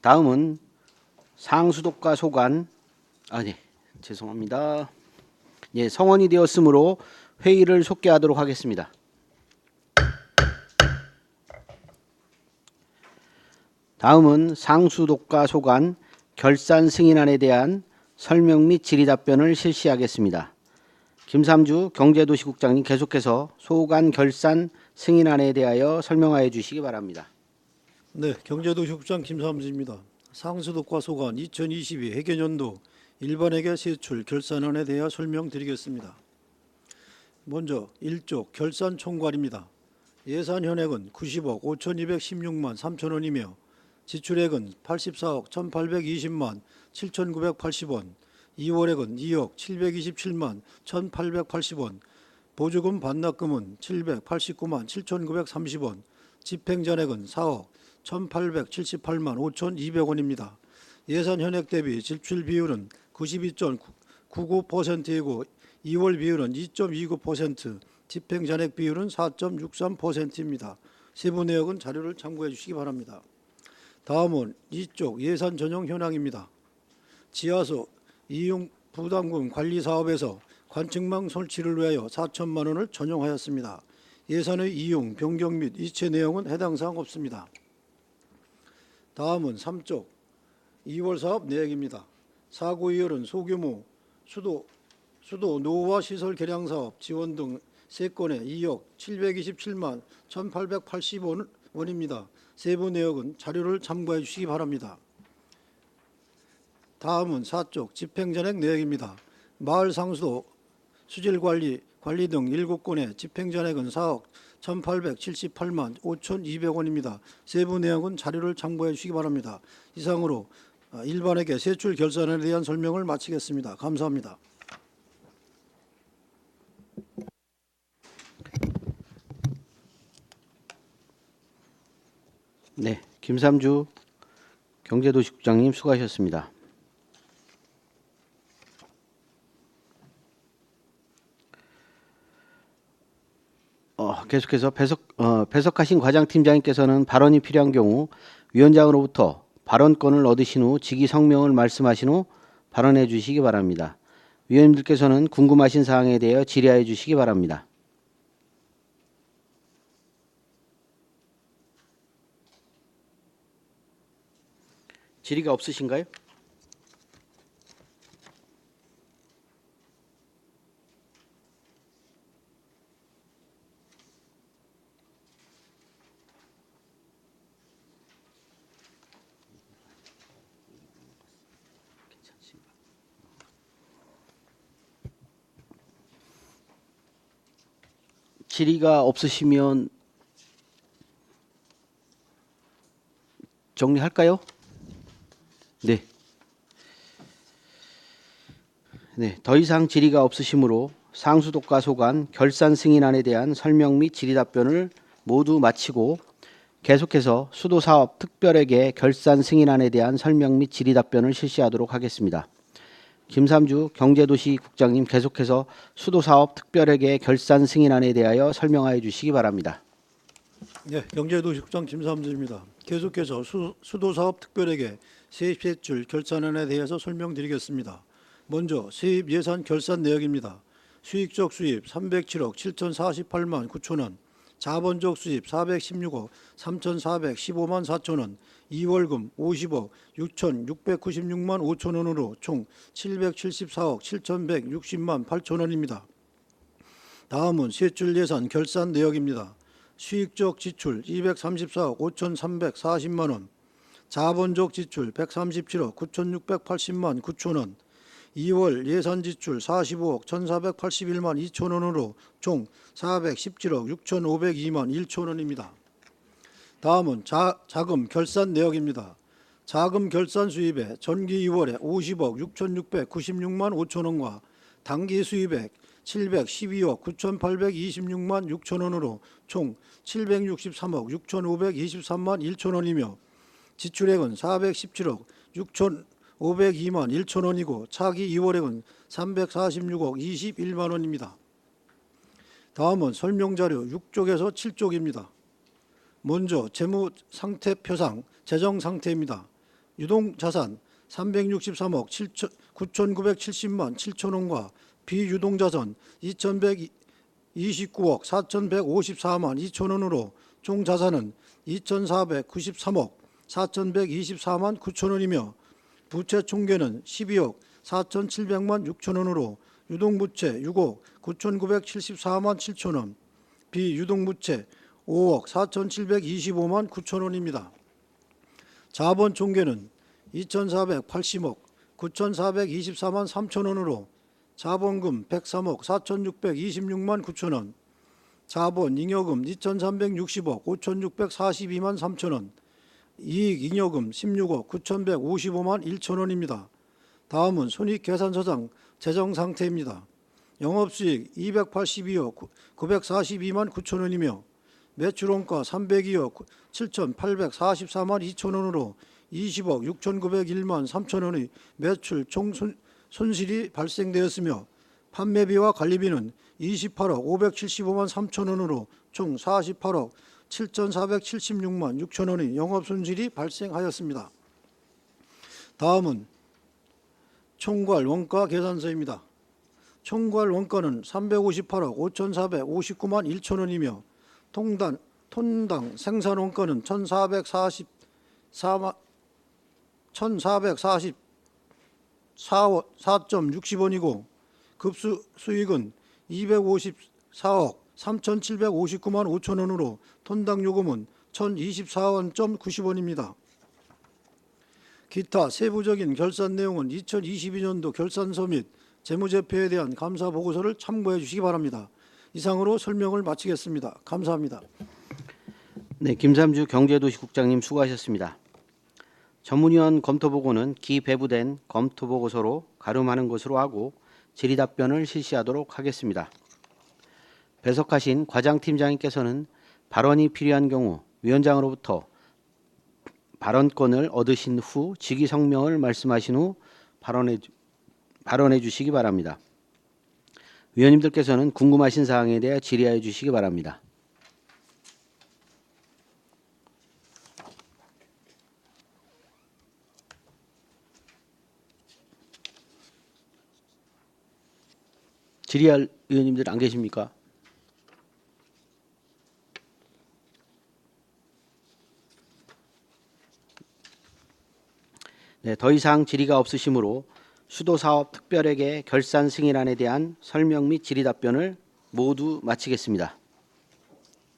다음은 상수독과 소관 아 네. 죄송합니다. 예, 성원이 되었으므로 회의를 속개하도록 하겠습니다. 다음은 상수독과 소관 결산 승인안에 대한 설명 및 질의 답변을 실시하겠습니다. 김삼주 경제도시국장님 계속해서 소관 결산 승인안에 대하여 설명하여 주시기 바랍니다. 네, 경제도시국장 김삼수입니다. 상수독과 소관 2022 회계년도 일반회계 세출 결산안에 대해 설명드리겠습니다. 먼저 1조 결산 총괄입니다. 예산 현액은 90억 5,216만 3천 원이며 지출액은 84억 1,820만 7,980원, 2월액은 2억 727만 1,880원, 보조금 반납금은 789만 7,930원, 집행전액은 4억 1,878만 5,200원입니다. 예산 현액 대비 지출 비율은 92.99%이고 2월 비율은 2.29%, 집행 잔액 비율은 4.63%입니다. 세부 내역은 자료를 참고해 주시기 바랍니다. 다음은 이쪽 예산 전용 현황입니다. 지하수 이용 부담금 관리 사업에서 관측망 설치를 위하여 4천만 원을 전용하였습니다. 예산의 이용 변경 및 이체 내용은 해당 사항 없습니다. 다음은 3쪽 2월 사업 내역입니다. 사고 이율은 소규모 수도 수도 노후화 시설 개량 사업 지원 등세 건에 2억 727만 1,880원입니다. 세부 내역은 자료를 참고해 주시기 바랍니다. 다음은 4쪽 집행전액 내역입니다. 마을 상수도 수질 관리 관리 등 7건의 집행전액은 4억 1,878만 5,200원입니다. 세부 내용은 자료를 참고해 주시기 바랍니다. 이상으로 아, 일반에게 세출 결산에 대한 설명을 마치겠습니다. 감사합니다. 네, 김삼주 경제도시국장님 수고하셨습니다. 어, 계속해서 배석, 어, 배석하신 과장 팀장님께서는 발언이 필요한 경우 위원장으로부터 발언권을 얻으신 후 직위 성명을 말씀하신 후 발언해 주시기 바랍니다. 위원님들께서는 궁금하신 사항에 대하여 질의하여 주시기 바랍니다. 질의가 없으신가요? 질의가 없으시면 정리할까요? 네. 네, 더 이상 질의가 없으시므로 상수독과 소관 결산 승인안에 대한 설명 및 질의 답변을 모두 마치고 계속해서 수도 사업 특별회계 결산 승인안에 대한 설명 및 질의 답변을 실시하도록 하겠습니다. 김삼주 경제도시 국장님 계속해서 수도 사업 특별회계 결산 승인안에 대하여 설명하여 주시기 바랍니다. 네, 경제도시국장 김삼주입니다. 계속해서 수, 수도사업 특별회계 세입세출 결산안에 대해서 설명드리겠습니다. 먼저 세입 예산 결산 내역입니다. 수익적 수입 307억 7,048만 9천 원, 자본적 수입 416억 3,415만 4천 원, 2월금 50억 6,696만 5천 원으로 총 774억 7,160만 8천 원입니다. 다음은 세출 예산 결산 내역입니다. 수익적 지출 234억 5,340만 원, 자본적 지출 137억 9,680만 9천 원, 2월 예산 지출 45억 1,481만 2천 원으로 총 417억 6,502만 1천 원입니다. 다음은 자, 자금 결산 내역입니다. 자금 결산 수입에 전기 2월에 50억 6,696만 5천 원과 단기 수입액 712억 9,826만 6천 원으로 총 763억 6,523만 1천 원이며 지출액은 417억 6,502만 1천 원이고 차기 2월액은 346억 21만 원입니다. 다음은 설명자료 6쪽에서 7쪽입니다. 먼저 재무 상태 표상 재정 상태입니다. 유동 자산 363억 7천 9,970만 7천 원과 비유동 자산 2,129억 4,154만 2천 원으로 총 자산은 2,493억 4,124만 9천 원이며 부채 총계는 12억 4,700만 6천 원으로 유동부채 6억 9,974만 7천 원, 비유동부채 5억 4,725만 9천 원입니다. 자본 총계는 2,480억 9,424만 3천 원으로 자본금 103억 4,626만 9천 원, 자본 잉여금 2,360억 5,642만 3천 원, 이익 잉여금 16억 9,155만 1천 원입니다. 다음은 손익계산서장 재정 상태입니다. 영업수익 282억 942만 9천 원이며 매출원가 302억 7,844만 2천 원으로 20억 6,901만 3천 원의 매출 총 손, 손실이 발생되었으며 판매비와 관리비는 28억 575만 3천 원으로 총 48억 7,476만 6천 원의 영업 손실이 발생하였습니다. 다음은 총괄 원가 계산서입니다. 총괄 원가는 358억 5,459만 1천 원이며 통단 톤당 생산 원가는 1,444만 1,444.60원이고 급수 수익은 254억 3,759만 5천 원으로 톤당 요금은 1,024원.90원입니다. 기타 세부적인 결산 내용은 2022년도 결산서 및 재무제표에 대한 감사 보고서를 참고해 주시기 바랍니다. 이상으로 설명을 마치겠습니다. 감사합니다. 네, 김삼주 경제도시국장님 수고하셨습니다. 전문위원 검토 보고는 기배부된 검토 보고서로 가름하는 것으로 하고 질의 답변을 실시하도록 하겠습니다. 배석하신 과장팀장님께서는 발언이 필요한 경우 위원장으로부터 발언권을 얻으신 후 직위 성명을 말씀하신 후 발언해 주- 발언해 주시기 바랍니다. 위원님들께서는 궁금하신 사항에 대해 질의하여 주시기 바랍니다. 질의할 위원님들 안 계십니까? 네, 더 이상 질의가 없으시므로 수도사업 특별회계 결산 승인안에 대한 설명 및 질의 답변을 모두 마치겠습니다.